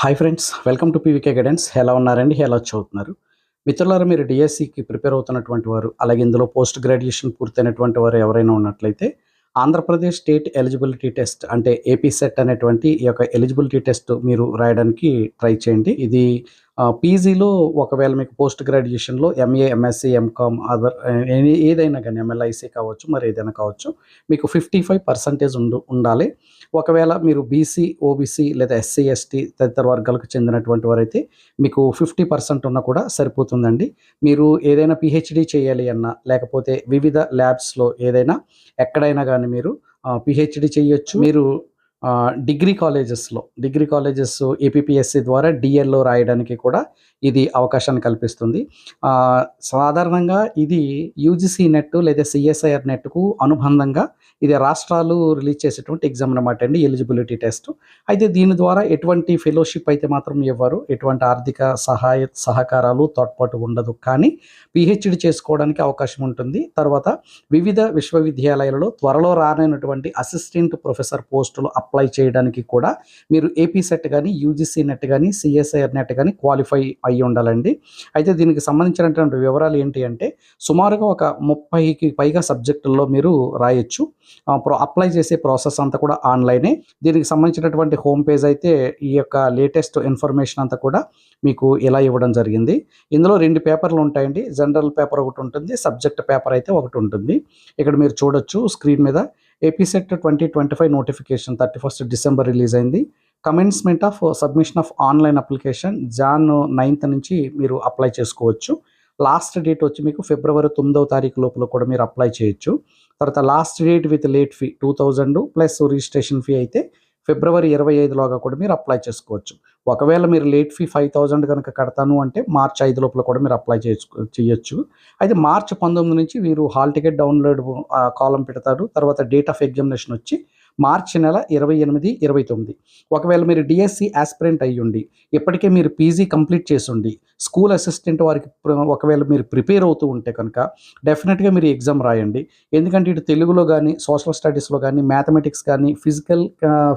Hi friends welcome to PVK guidance ఎలా ఉన్నారండి? ఎలా చదువుతున్నారు? మిత్రులారా మీరు డిఎస్సికి ప్రిపేర్ అవుతున్నటువంటి వారు అలాగే ఇందులో పోస్ట్ గ్రాడ్యుయేషన్ పూర్తయినటువంటి వారు ఎవరైనా ఉన్నట్లయితే ఆంధ్రప్రదేశ్ స్టేట్ ఎలిజిబిలిటీ టెస్ట్ అంటే ఏపీ సెట్ అనేటువంటి ఈ యొక్క ఎలిజిబిలిటీ టెస్ట్ మీరు రాయడానికి ట్రై చేయండి. ఇది పీజీలో ఒకవేళ మీకు పోస్ట్ గ్రాడ్యుయేషన్లో ఎంఏ ఎంఎస్సి ఎంకామ్ అదర్ ఏదైనా కానీ ఎంఎల్ఐసి కావచ్చు మరి ఏదైనా కావచ్చు మీకు ఫిఫ్టీ ఫైవ్ పర్సంటేజ్ ఉండు ఉండాలి. ఒకవేళ మీరు బీసీ ఓబీసీ లేదా ఎస్సీ ఎస్టీ తదితర వర్గాలకు చెందినటువంటి వారైతే మీకు ఫిఫ్టీ పర్సెంట్ ఉన్నా కూడా సరిపోతుందండి. మీరు ఏదైనా పిహెచ్డి చేయాలి అన్నా లేకపోతే వివిధ ల్యాబ్స్లో ఏదైనా ఎక్కడైనా కానీ మీరు పిహెచ్డి చేయొచ్చు. మీరు డిగ్రీ కాలేజెస్లో డిగ్రీ కాలేజెస్ ఏపీఎస్సి ద్వారా డిఎల్లో రాయడానికి కూడా ఇది అవకాశాన్ని కల్పిస్తుంది. సాధారణంగా ఇది యూజీసీ నెట్ లేదా సిఎస్ఐఆర్ నెట్కు అనుబంధంగా ఇది రాష్ట్రాలు రిలీజ్ చేసేటువంటి ఎగ్జామ్ అనమాట అండి ఎలిజిబిలిటీ టెస్ట్. అయితే దీని ద్వారా ఎటువంటి ఫెలోషిప్ అయితే మాత్రం ఇవ్వరు ఎటువంటి ఆర్థిక సహాయ సహకారాలు తోడ్పాటు ఉండదు. కానీ పిహెచ్డి చేసుకోవడానికి అవకాశం ఉంటుంది. తర్వాత వివిధ విశ్వవిద్యాలయాలలో త్వరలో రానైనటువంటి అసిస్టెంట్ ప్రొఫెసర్ పోస్టులు అప్లై చేయడానికి కూడా మీరు ఏపీ సెట్ కానీ యూజీసీ నెట్ కానీ సిఎస్ఐఆర్ నెట్ కానీ క్వాలిఫై అయ్యి ఉండాలండి. అయితే దీనికి సంబంధించినటువంటి వివరాలు ఏంటి అంటే సుమారుగా ఒక ముప్పైకి పైగా సబ్జెక్టుల్లో మీరు రాయొచ్చు. అప్లై చేసే ప్రాసెస్ అంతా కూడా ఆన్లైనే దీనికి సంబంధించినటువంటి హోమ్ పేజ్ అయితే ఈ యొక్క లేటెస్ట్ ఇన్ఫర్మేషన్ అంతా కూడా మీకు ఇలా ఇవ్వడం జరిగింది. ఇందులో రెండు పేపర్లు ఉంటాయండి. జనరల్ పేపర్ ఒకటి ఉంటుంది సబ్జెక్ట్ పేపర్ అయితే ఒకటి ఉంటుంది. ఇక్కడ మీరు చూడొచ్చు స్క్రీన్ మీద AP SET twenty twenty five notification thirty first December release అయింది. Commencement of submission of online application Jan ninth నుంచి మీరు అప్లై చేసుకోవచ్చు. లాస్ట్ డేట్ వచ్చి మీకు ఫిబ్రవరి తొమ్మిదవ తారీఖు లోపల కూడా మీరు అప్లై చేయొచ్చు. తర్వాత last date with late fee two thousand plus registration fee అయితే ఫిబ్రవరి ఇరవై ఐదులోగా కూడా మీరు అప్లై చేసుకోవచ్చు. ఒకవేళ మీరు లేట్ ఫీ ఫైవ్ థౌజండ్ కనుక కడతాను అంటే మార్చ్ ఐదు లోపల కూడా మీరు అప్లై చేసుకో చేయొచ్చు. అయితే మార్చ్ పంతొమ్మిది నుంచి మీరు హాల్ టికెట్ డౌన్లోడ్ కాలం పెడతారు. తర్వాత డేట్ ఆఫ్ ఎగ్జామినేషన్ వచ్చి మార్చి నెల ఇరవై ఎనిమిది ఇరవై తొమ్మిది. ఒకవేళ మీరు డిఎస్సి ఆస్పిరెంట్ అయ్యుండి ఇప్పటికే మీరు పీజీ కంప్లీట్ చేసిండి స్కూల్ అసిస్టెంట్ వారికి ప్ర- ఒకవేళ మీరు ప్రిపేర్ అవుతూ ఉంటే కనుక డెఫినెట్గా మీరు ఎగ్జామ్ రాయండి. ఎందుకంటే ఇటు తెలుగులో కానీ సోషల్ స్టడీస్లో కానీ మ్యాథమెటిక్స్ కానీ ఫిజికల్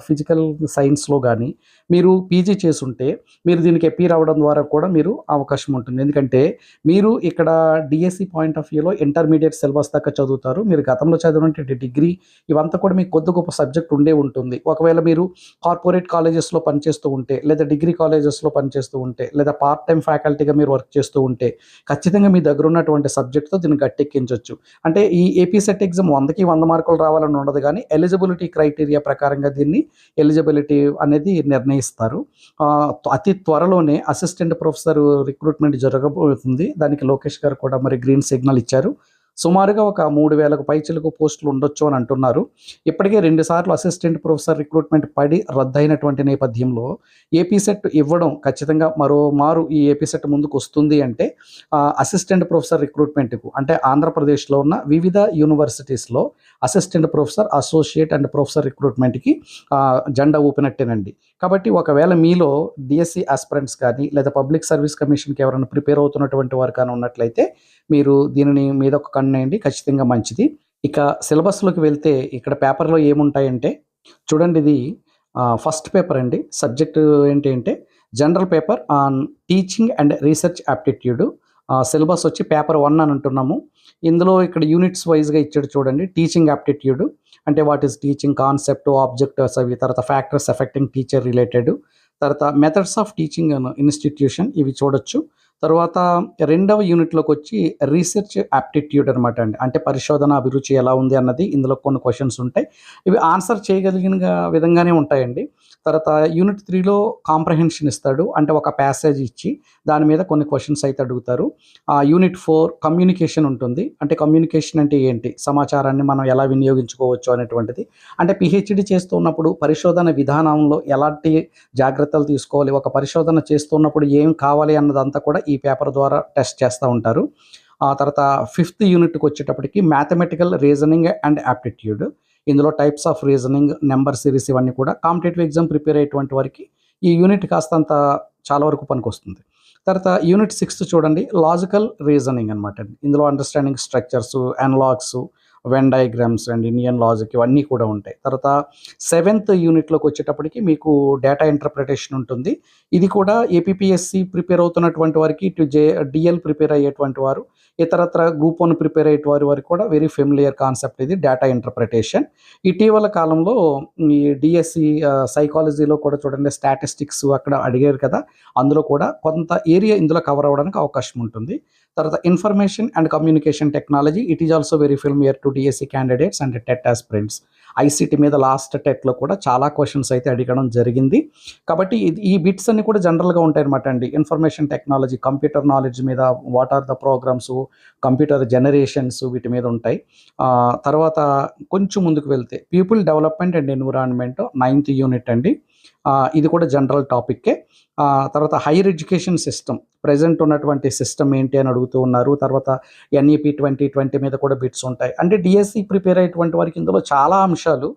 ఫిజికల్ సైన్స్లో కానీ మీరు పీజీ చేసుంటే మీరు దీనికి అపీర్ అవ్వడం ద్వారా కూడా మీరు అవకాశం ఉంటుంది. ఎందుకంటే మీరు ఇక్కడ డిఎస్సి పాయింట్ ఆఫ్ వ్యూలో ఇంటర్మీడియట్ సిలబస్ దాకా చదువుతారు. మీరు గతంలో చదివినటువంటి డిగ్రీ ఇవంతా కూడా మీకు కొద్ది గొప్ప సబ్జెక్ట్ ఉండే ఉంటుంది. ఒకవేళ మీరు కార్పొరేట్ కాలేజెస్లో పనిచేస్తూ ఉంటే లేదా డిగ్రీ కాలేజెస్లో పనిచేస్తూ ఉంటే లేదా పార్ట్ టైం ఫ్యాకల్టీగా మీరు వర్క్ చేస్తూ ఉంటే ఖచ్చితంగా మీ దగ్గర ఉన్నటువంటి సబ్జెక్ట్తో దీన్ని గట్టెక్కించవచ్చు అంటే ఈ ఏపీ సెట్ ఎగ్జామ్ వందకి వంద మార్కులు రావాలని ఉండదు కానీ ఎలిజిబిలిటీ క్రైటీరియా ప్రకారంగా దీన్ని ఎలిజిబిలిటీ అనేది నిర్ణయిస్తారు ఇస్తారు. అతి త్వరలోనే అసిస్టెంట్ ప్రొఫెసర్ రిక్రూట్మెంట్ జరగబోతుంది. దానికి లోకేష్ గారు కూడా మరి గ్రీన్ సిగ్నల్ ఇచ్చారు. సుమారుగా ఒక మూడు వేలకు పైచిలకు పోస్టులు ఉండొచ్చు అని అంటున్నారు. ఇప్పటికే రెండుసార్లు అసిస్టెంట్ ప్రొఫెసర్ రిక్రూట్మెంట్ పడి రద్దయినటువంటి నేపథ్యంలో ఏపీ సెట్ ఇవ్వడం ఖచ్చితంగా మరో మారు ఈ ఏపీ సెట్ ముందుకు వస్తుంది అంటే అసిస్టెంట్ ప్రొఫెసర్ రిక్రూట్మెంట్కు అంటే ఆంధ్రప్రదేశ్లో ఉన్న వివిధ యూనివర్సిటీస్లో assistant professor associate and professor రిక్రూట్మెంట్కి జెండా ఊపినట్టేనండి. కాబట్టి ఒకవేళ మీలో డిఎస్సి ఆస్పిరెంట్స్ కానీ లేదా పబ్లిక్ సర్వీస్ కమిషన్కి ఎవరైనా ప్రిపేర్ అవుతున్నటువంటి వారు కానీ ఉన్నట్లయితే మీరు దీనిని మీద ఒక కన్నేయండి ఖచ్చితంగా మంచిది. ఇక సిలబస్లోకి వెళ్తే ఇక్కడ పేపర్లో ఏముంటాయంటే చూడండి ఇది ఫస్ట్ పేపర్ అండి. సబ్జెక్ట్ ఏంటి అంటే general paper on teaching and research aptitude syllabus వచ్చి పేపర్ వన్ అని అంటున్నాము. ఇందులో ఇక్కడ యూనిట్స్ వైజ్గా ఇచ్చాడు చూడండి టీచింగ్ యాప్టిట్యూడ్ అంటే what is teaching concept objectives అవి తర్వాత ఫ్యాక్టర్స్ ఎఫెక్టింగ్ టీచర్ రిలేటెడ్. తర్వాత మెథడ్స్ ఆఫ్ టీచింగ్ ఇన్స్టిట్యూషన్ ఇవి చూడొచ్చు. తర్వాత రెండవ యూనిట్లోకి వచ్చి రీసెర్చ్ యాప్టిట్యూడ్ అనమాట అండి. అంటే పరిశోధన అభిరుచి ఎలా ఉంది అన్నది ఇందులో కొన్ని క్వశ్చన్స్ ఉంటాయి. ఇవి ఆన్సర్ చేయగలిగిన విధంగానే ఉంటాయండి. తర్వాత యూనిట్ త్రీలో కాంప్రహెన్షన్ ఇస్తాడు. అంటే ఒక ప్యాసేజ్ ఇచ్చి దాని మీద కొన్ని క్వశ్చన్స్ అయితే అడుగుతారు. ఆ యూనిట్ ఫోర్ కమ్యూనికేషన్ ఉంటుంది. అంటే కమ్యూనికేషన్ అంటే ఏంటి? సమాచారాన్ని మనం ఎలా వినియోగించుకోవచ్చు అనేటువంటిది. అంటే పిహెచ్డి చేస్తున్నప్పుడు పరిశోధన విధానంలో ఎలాంటి జాగ్రత్తలు తీసుకోవాలి? ఒక పరిశోధన చేస్తున్నప్పుడు ఏం కావాలి అన్నదంతా కూడా ఈ పేపర్ ద్వారా టెస్ట్ చేస్తూ ఉంటారు. ఆ తర్వాత ఫిఫ్త్ యూనిట్కి వచ్చేటప్పటికి మ్యాథమెటికల్ రీజనింగ్ అండ్ యాప్టిట్యూడ్ ఇందులో types of reasoning number series ఇవన్నీ కూడా కాంపిటేటివ్ ఎగ్జామ్ ప్రిపేర్ అయ్యేటువంటి వారికి ఈ యూనిట్ కాస్తంత చాలా వరకు పనికొస్తుంది. తర్వాత యూనిట్ సిక్స్త్ చూడండి లాజికల్ రీజనింగ్ అనమాట ఇందులో understanding structures analogues Venn diagrams and Indian logic ఇవన్నీ కూడా ఉంటాయి. తర్వాత సెవెంత్ యూనిట్లోకి వచ్చేటప్పటికి మీకు డేటా ఇంటర్ప్రిటేషన్ ఉంటుంది. ఇది కూడా ఏపీఎస్సి ప్రిపేర్ అవుతున్నటువంటి వారికి ఇటు జే డిఎల్ ప్రిపేర్ అయ్యేటువంటి వారు ఇతరత్ర గ్రూప్ వన్ ప్రిపేర్ అయ్యే వారి వారికి కూడా వెరీ ఫెమిలియర్ కాన్సెప్ట్ ఇది డేటా ఇంటర్ప్రిటేషన్ ఇటీవల కాలంలో ఈ డిఎస్సి సైకాలజీలో కూడా చూడండి స్టాటిస్టిక్స్ అక్కడ అడిగారు కదా అందులో కూడా కొంత ఏరియా ఇందులో కవర్ అవ్వడానికి అవకాశం ఉంటుంది. తర్వాత information and communication technology it is also very familiar to DSC candidates and TET aspirants ICT మీద లాస్ట్ టెట్లో కూడా చాలా క్వశ్చన్స్ అయితే అడగడం జరిగింది. కాబట్టి ఇది- ఈ బిట్స్ అన్ని కూడా జనరల్గా ఉంటాయి అనమాట అండి. ఇన్ఫర్మేషన్ టెక్నాలజీ కంప్యూటర్ నాలెడ్జ్ మీద what are the programs computer generations వీటి మీద ఉంటాయి. తర్వాత కొంచెం ముందుకు వెళ్తే people development and environment ninth unit అండి. ఇది కూడా జనరల్ టాపిక్కే తర్వాత హైయర్ ఎడ్యుకేషన్ సిస్టమ్ ప్రజెంట్ ఉన్నటువంటి సిస్టమ్ ఏంటి అని అడుగుతూ ఉన్నారు. తర్వాత ఎన్ఈపి ట్వంటీ ట్వంటీ మీద కూడా బిట్స్ ఉంటాయి. అంటే డిఎస్సి ప్రిపేర్ అయ్యేటువంటి వారికి ఇందులో చాలా అంశాలు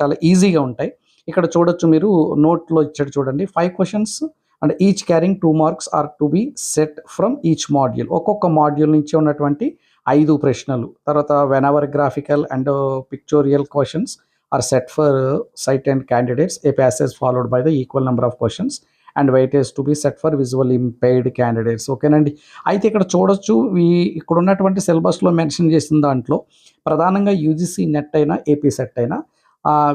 చాలా ఈజీగా ఉంటాయి. ఇక్కడ చూడొచ్చు మీరు నోట్లో ఇచ్చాడు చూడండి. Five questions and each carrying two marks are to be set from each module ఒక్కొక్క మాడ్యూల్ నుంచి ఉన్నటువంటి ఐదు ప్రశ్నలు. తర్వాత whenever graphical and pictorial questions are set for sighted candidates a passage followed by the equal number of questions and weightage to be set for visual impaired candidates. ఓకేనండి? అయితే ఇక్కడ చూడొచ్చు ఈ ఇక్కడ ఉన్నటువంటి సిలబస్లో మెన్షన్ చేసిన దాంట్లో ప్రధానంగా యూజీసీ నెట్ అయినా ఏపీ సెట్ అయినా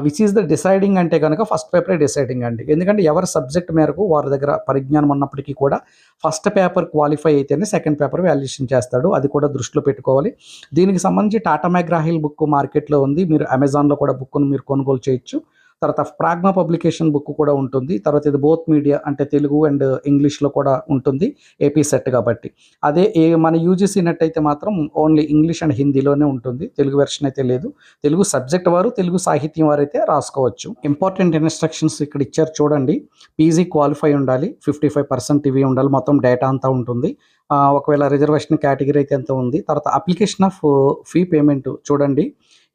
విచ్ ఈస్ ద డిసైడింగ్ అంటే కనుక ఫస్ట్ పేపరే డిసైడింగ్ అండి. ఎందుకంటే ఎవరి సబ్జెక్ట్ మేరకు వారి దగ్గర పరిజ్ఞానం ఉన్నప్పటికీ కూడా ఫస్ట్ పేపర్ క్వాలిఫై అయితేనే సెకండ్ పేపర్ వాల్యుయేషన్ చేస్తాడు. అది కూడా దృష్టిలో పెట్టుకోవాలి. దీనికి సంబంధించి టాటా మ్యాగ్రాహిల్ బుక్ మార్కెట్లో ఉంది. మీరు అమెజాన్లో కూడా బుక్ను మీరు కొనుగోలు చేయొచ్చు. తర్వాత ప్రాగ్మా పబ్లికేషన్ బుక్ కూడా ఉంటుంది. తర్వాత ఇది బోత్ మీడియా అంటే తెలుగు అండ్ ఇంగ్లీష్లో కూడా ఉంటుంది. ఏపీ సెట్ కాబట్టి. అదే ఏ మన యూజీసీ నెట్ అయితే మాత్రం ఓన్లీ ఇంగ్లీష్ అండ్ హిందీలోనే ఉంటుంది. తెలుగు వెర్షన్ అయితే లేదు. తెలుగు సబ్జెక్ట్ వారు తెలుగు సాహిత్యం వారు అయితే రాసుకోవచ్చు. ఇంపార్టెంట్ ఇన్స్ట్రక్షన్స్ ఇక్కడ ఇచ్చారు చూడండి. పీజీ క్వాలిఫై ఉండాలి. ఫిఫ్టీ ఫైవ్ పర్సెంట్ ఇవి ఉండాలి. మొత్తం డేటా అంతా ఉంటుంది. ఒకవేళ రిజర్వేషన్ కేటగిరీ అయితే ఎంత ఉంది. తర్వాత అప్లికేషన్ ఆఫ్ ఫీ పేమెంట్ చూడండి.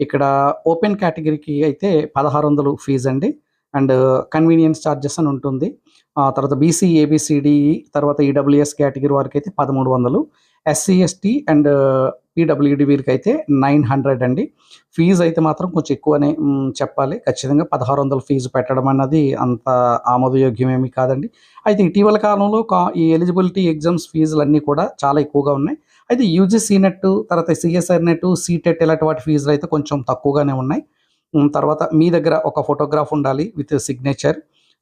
ఇక్కడ ఓపెన్ కేటగిరీకి అయితే పదహారు వందలు ఫీజు అండి. అండ్ కన్వీనియన్స్ ఛార్జెస్ అని ఉంటుంది. ఆ తర్వాత BC A B C D తర్వాత ఈడబ్ల్యూఎస్ కేటగిరీ వారికి అయితే పదమూడు వందలు. ఎస్సీ ఎస్టీ అండ్ పీడబ్ల్యూడి వీరికి అయితే నైన్ హండ్రెడ్ అండి. ఫీజు అయితే మాత్రం కొంచెం ఎక్కువనే చెప్పాలి. ఖచ్చితంగా పదహారు వందల ఫీజు పెట్టడం అన్నది అంత ఆమోదయోగ్యమేమి కాదండి. అయితే ఇటీవల కాలంలో కా- ఈ ఎలిజిబిలిటీ ఎగ్జామ్స్ ఫీజులు అన్నీ కూడా చాలా ఎక్కువగా ఉన్నాయి. అయితే యూజీసీ నెట్ తర్వాత సిఎస్ఆర్ నెట్ సీటెట్ ఇలాంటి వాటి ఫీజులు అయితే కొంచెం తక్కువగానే ఉన్నాయి. తర్వాత మీ దగ్గర ఒక ఫోటోగ్రాఫ్ ఉండాలి విత్ సిగ్నేచర్.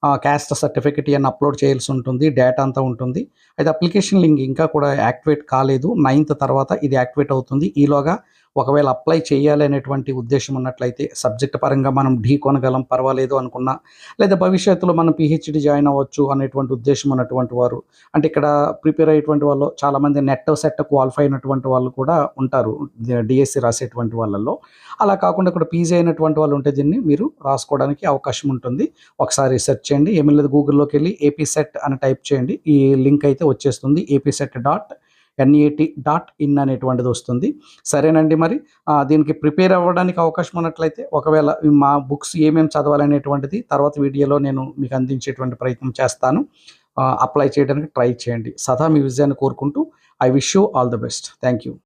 క్యాస్ట్ సర్టిఫికేట్ అని అప్లోడ్ చేయాల్సి ఉంటుంది డేటా అంతా ఉంటుంది. అయితే అప్లికేషన్ లింక్ ఇంకా కూడా యాక్టివేట్ కాలేదు. నైన్త్ తర్వాత ఇది యాక్టివేట్ అవుతుంది. ఈలోగా ఒకవేళ అప్లై చేయాలి అనేటువంటి ఉద్దేశం ఉన్నట్లయితే సబ్జెక్ట్ పరంగా మనం ఢీ కొనగలం పర్వాలేదు అనుకున్నా లేదా భవిష్యత్తులో మనం పిహెచ్డి జాయిన్ అవ్వచ్చు అనేటువంటి ఉద్దేశం ఉన్నటువంటి వారు అంటే ఇక్కడ ప్రిపేర్ అయ్యేటువంటి వాళ్ళు చాలామంది నెట్ సెట్ క్వాలిఫై అయినటువంటి వాళ్ళు కూడా ఉంటారు డిఎస్సి రాసేటువంటి వాళ్ళల్లో. అలా కాకుండా ఇక్కడ పీజీ అయినటువంటి వాళ్ళు ఉంటే దీన్ని మీరు రాసుకోవడానికి అవకాశం ఉంటుంది. ఒకసారి సెర్చ్ చేయండి ఏమీ లేదు గూగుల్లోకి వెళ్ళి ఏపీ సెట్ అని టైప్ చేయండి ఈ లింక్ అయితే వచ్చేస్తుంది AP SET dot N E T dot in అనేటువంటిది వస్తుంది. సరేనండి మరి. దీనికి ప్రిపేర్ అవ్వడానికి అవకాశం ఉన్నట్లయితే ఒకవేళ మా బుక్స్ ఏమేమి చదవాలనేటువంటిది తర్వాత వీడియోలో నేను మీకు అందించేటువంటి ప్రయత్నం చేస్తాను. అప్లై చేయడానికి ట్రై చేయండి. సదా మీ విజయాన్ని కోరుకుంటూ I wish you all the best. Thank you.